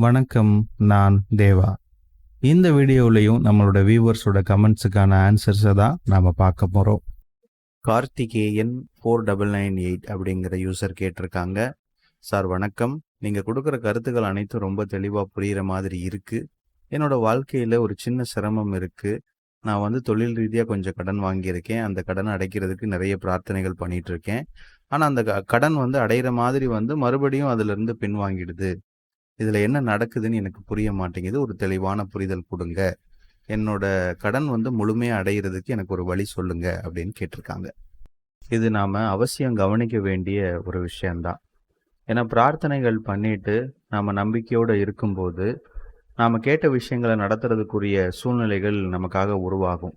வணக்கம் நான் தேவா. இந்த வீடியோவிலையும் நம்மளோட வியூவர்ஸோட கமெண்ட்ஸுக்கான ஆன்சர்ஸை தான் நாம் பார்க்க போகிறோம் Karthikeyan four double nine eight அப்படிங்கிற யூசர் கேட்டிருக்காங்க. சார் வணக்கம். நீங்கள் கொடுக்குற கருத்துக்கள் அனைத்தும் ரொம்ப தெளிவாக புரிகிற மாதிரி இருக்குது என்னோட வாழ்க்கையில் ஒரு சின்ன சிரமம் இருக்குது நான் வந்து தொழில் ரீதியாக கொஞ்சம் கடன் வாங்கியிருக்கேன். அந்த கடனை அடைக்கிறதுக்கு நிறைய பிரார்த்தனைகள் பண்ணிகிட்ருக்கேன் ஆனால் அந்த க- கடன் வந்து அடையிற மாதிரி வந்து மறுபடியும் அதிலிருந்து பின் வாங்கிடுது இதில் என்ன நடக்குதுன்னு எனக்கு புரிய மாட்டேங்குது. ஒரு தெளிவான புரிதல் கொடுங்க. என்னோட கடன் வந்து முழுமையாக அடையிறதுக்கு எனக்கு ஒரு வழி சொல்லுங்க அப்படின்னு கேட்டிருக்காங்க. இது நாம் அவசியம் கவனிக்க வேண்டிய ஒரு விஷயம்தான். ஏன்னா பிரார்த்தனைகள் பண்ணிட்டு நாம் நம்பிக்கையோடு இருக்கும்போது நாம் கேட்ட விஷயங்களை நடத்துறதுக்குரிய சூழ்நிலைகள் நமக்காக உருவாகும்.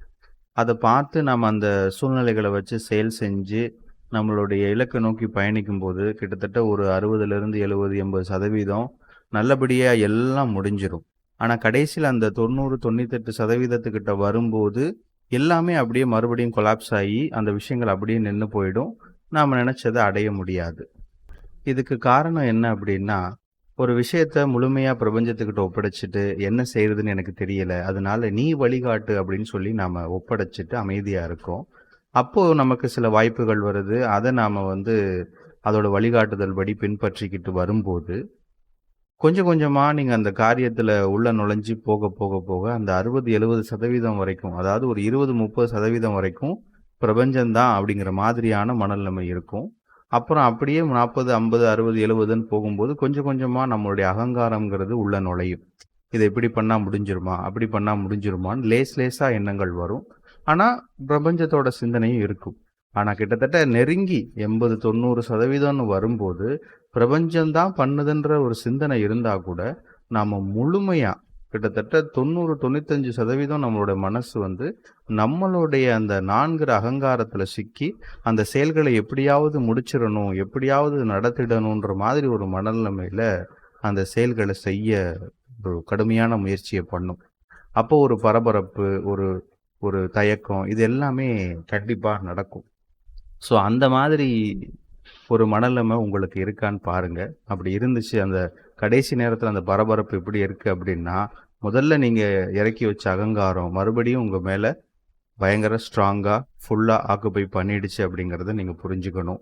அதை பார்த்து நாம் அந்த சூழ்நிலைகளை வச்சு செயல் செஞ்சு நம்மளுடைய இலக்கை நோக்கி பயணிக்கும்போது கிட்டத்தட்ட ஒரு அறுபதுலேருந்து எழுபது எண்பது சதவீதம் நல்லபடியாக எல்லாம் முடிஞ்சிடும் ஆனால் கடைசியில் அந்த தொண்ணூறு தொண்ணூத்தெட்டு சதவீதத்துக்கிட்ட வரும்போது எல்லாமே அப்படியே மறுபடியும் கொலாப்ஸ் ஆகி அந்த விஷயங்கள் அப்படியே நின்று போயிடும். நாம் நினச்சதை அடைய முடியாது. இதுக்கு காரணம் என்ன அப்படின்னா ஒரு விஷயத்த முழுமையாக பிரபஞ்சத்துக்கிட்ட ஒப்படைச்சிட்டு என்ன செய்யறதுன்னு எனக்கு தெரியல. அதனால நீ வழிகாட்டு அப்படின்னு சொல்லி நாம் ஒப்படைச்சிட்டு அமைதியாக இருக்கோம். அப்போது நமக்கு சில வாய்ப்புகள் வருது. அதை நாம் வந்து அதோட வழிகாட்டுதல் படி பின்பற்றிக்கிட்டு வரும்போது கொஞ்சம் கொஞ்சமாக நீங்கள் அந்த காரியத்தில் உள்ள நுழைஞ்சு போக போக போக அந்த அறுபது எழுபது சதவீதம் வரைக்கும் அதாவது ஒரு இருபது முப்பது சதவீதம் வரைக்கும் பிரபஞ்சம்தான் அப்படிங்கிற மாதிரியான மனநிலைமை இருக்கும். அப்புறம் அப்படியே நாற்பது ஐம்பது அறுபது எழுபதுன்னு போகும்போது கொஞ்சம் கொஞ்சமாக நம்மளுடைய அகங்காரங்கிறது உள்ள நுழையும். இதை இப்படி பண்ணால் முடிஞ்சிருமா? அப்படி பண்ணால் முடிஞ்சிருமான்னு லேஸ் லேஸாக எண்ணங்கள் வரும். ஆனால் பிரபஞ்சத்தோட சிந்தனையும் இருக்கும். ஆனால் கிட்டத்தட்ட நெருங்கி எண்பது தொண்ணூறு சதவீதம்னு வரும்போது பிரபஞ்சம்தான் பண்ணுதுன்ற ஒரு சிந்தனை இருந்தால் கூட நாம் முழுமையாக கிட்டத்தட்ட தொண்ணூறு தொண்ணூத்தஞ்சு சதவீதம் நம்மளோட மனசு வந்து நம்மளுடைய அந்த நான்கிற அகங்காரத்தில் சிக்கி அந்த செயல்களை எப்படியாவது முடிச்சிடணும் எப்படியாவது நடத்திடணுன்ற மாதிரி ஒரு மனநிலைமையில் அந்த செயல்களை செய்ய ஒரு கடுமையான முயற்சியை பண்ணும். அப்போ ஒரு பரபரப்பு ஒரு ஒரு தயக்கம் இது எல்லாமே கண்டிப்பாக நடக்கும். ஸோ அந்த மாதிரி ஒரு மனநிலைமை உங்களுக்கு இருக்கான்னு பாருங்கள் அப்படி இருந்துச்சு அந்த கடைசி நேரத்தில் அந்த பரபரப்பு எப்படி இருக்குது அப்படின்னா முதல்ல நீங்கள் இறக்கி வச்ச அகங்காரம் மறுபடியும் உங்கள் மேலே பயங்கர ஸ்ட்ராங்காக ஃபுல்லாக ஆக்குப்பை பண்ணிடுச்சு அப்படிங்கிறத நீங்கள் புரிஞ்சுக்கணும்.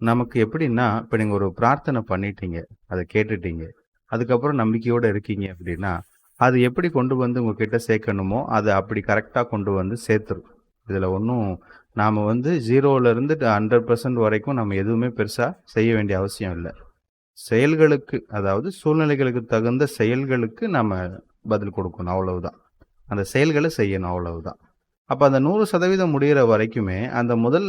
நமக்கு எப்படின்னா இப்போ நீங்கள் ஒரு பிரார்த்தனை பண்ணிட்டீங்க அதை கேட்டுட்டீங்க. அதுக்கப்புறம் நம்பிக்கையோடு இருக்கீங்க அப்படின்னா அது எப்படி கொண்டு வந்து உங்ககிட்ட சேர்க்கணுமோ அதை அப்படி கரெக்டாக கொண்டு வந்து சேர்த்துரும். இதில் ஒன்றும் நாம் வந்து ஜீரோவிலேருந்து ஹண்ட்ரட் பர்சன்ட் வரைக்கும் நம்ம எதுவுமே பெருசாக செய்ய வேண்டிய அவசியம் இல்லை. செயல்களுக்கு அதாவது சூழ்நிலைகளுக்கு தகுந்த செயல்களுக்கு நம்ம பதில் கொடுக்கணும் அவ்வளவுதான். அந்த செயல்களை செய்யணும் அவ்வளவுதான். அப்போ அந்த நூறு சதவீதம் முடிகிற வரைக்குமே அந்த முதல்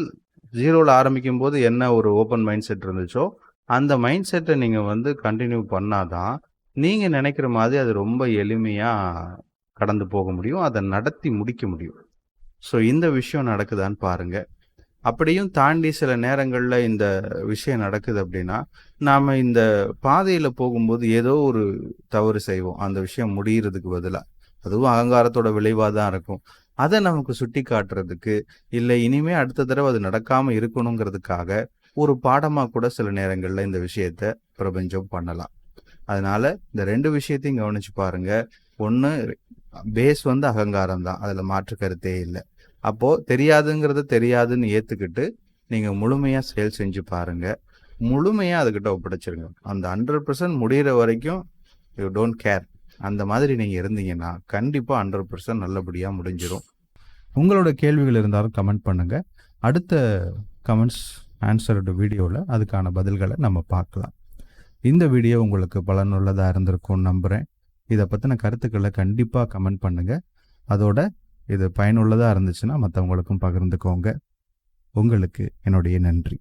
ஜீரோவில் ஆரம்பிக்கும் போது என்ன ஒரு ஓப்பன் மைண்ட் செட் இருந்துச்சோ அந்த மைண்ட் செட்டை நீங்கள் வந்து கண்டினியூ பண்ணாதான் நீங்கள் நினைக்கிற மாதிரி அது ரொம்ப எளிமையாக கடந்து போக முடியும் அதை நடத்தி முடிக்க முடியும். ஸோ இந்த விஷயம் நடக்குதான்னு பாருங்க. அப்படியும் தாண்டி சில நேரங்களில் இந்த விஷயம் நடக்குது அப்படின்னா நாம் இந்த பாதையில் போகும்போது ஏதோ ஒரு தவறு செய்வோம். அந்த விஷயம் முடிகிறதுக்கு பதிலாக அதுவும் அகங்காரத்தோட விளைவாக தான் இருக்கும். அதை நமக்கு சுட்டி காட்டுறதுக்கு இல்லை இனிமே அடுத்த தடவை அது நடக்காமல் இருக்கணுங்கிறதுக்காக ஒரு பாடமாக கூட சில நேரங்களில் இந்த விஷயத்த பிரபஞ்சம் பண்ணலாம். அதனால இந்த ரெண்டு விஷயத்தையும் கவனிச்சு பாருங்க. ஒன்று பேஸ் வந்து அகங்காரம் தான். அதில் மாற்று கருத்தே இல்லை. அப்போது தெரியாதுங்கிறத தெரியாதுன்னு ஏற்றுக்கிட்டு நீங்கள் முழுமையாக செயல் செஞ்சு பாருங்கள் முழுமையாக அதுக்கிட்ட ஒப்படைச்சிருங்க. அந்த ஹண்ட்ரட் பர்சன்ட் முடிகிற வரைக்கும் யூ டோன்ட் கேர் அந்த மாதிரி நீங்கள் இருந்தீங்கன்னா கண்டிப்பாக ஹண்ட்ரட் பர்சன்ட் நல்லபடியாக முடிஞ்சிடும் உங்களோட கேள்விகள் இருந்தாலும் கமெண்ட் பண்ணுங்கள் அடுத்த கமெண்ட்ஸ் ஆன்சரோட வீடியோவில் அதுக்கான பதில்களை நம்ம பார்க்கலாம். இந்த வீடியோ உங்களுக்கு பலனுள்ளதாக இருந்திருக்கும்னு நம்புகிறேன் இதை பற்றின கருத்துக்களை கண்டிப்பாக கமெண்ட் பண்ணுங்கள் அதோட இது பயனுள்ளதாக இருந்துச்சுன்னா மற்றவங்களுக்கும் பகிர்ந்துக்கோங்க. உங்களுக்கு என்னுடைய நன்றி.